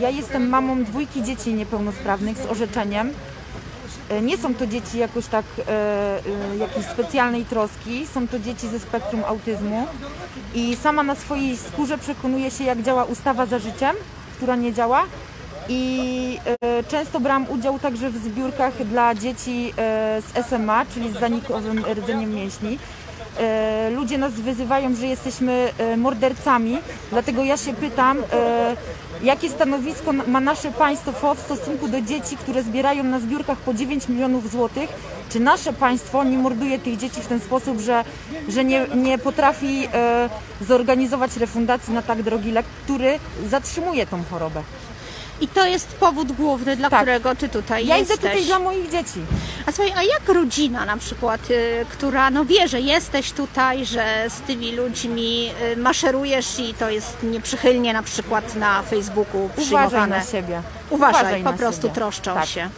Ja jestem mamą dwójki dzieci niepełnosprawnych z orzeczeniem. E, Nie są to dzieci jakoś tak e, e, jakiejś specjalnej troski, są to dzieci ze spektrum autyzmu i sama na swojej skórze przekonuję się, jak działa ustawa za życiem, która nie działa. I e, często brałam udział także w zbiórkach dla dzieci e, z SMA, czyli z zanikowym rdzeniem mięśni. E, ludzie nas wyzywają, że jesteśmy e, mordercami, dlatego ja się pytam, e, jakie stanowisko ma nasze państwo w stosunku do dzieci, które zbierają na zbiórkach po 9 milionów złotych? Czy nasze państwo nie morduje tych dzieci w ten sposób, że, że nie, nie potrafi zorganizować refundacji na tak drogi lek, który zatrzymuje tą chorobę? I to jest powód główny, dla Tak. którego ty tutaj Ja jesteś. idę tutaj dla moich dzieci. A słuchaj, a jak rodzina na przykład, y, która no wie, że jesteś tutaj, że z tymi ludźmi y, maszerujesz i to jest nieprzychylnie na przykład na Facebooku Uważaj przyjmowane. na siebie. Uważaj, Uważaj po prostu siebie. troszczą Tak. się.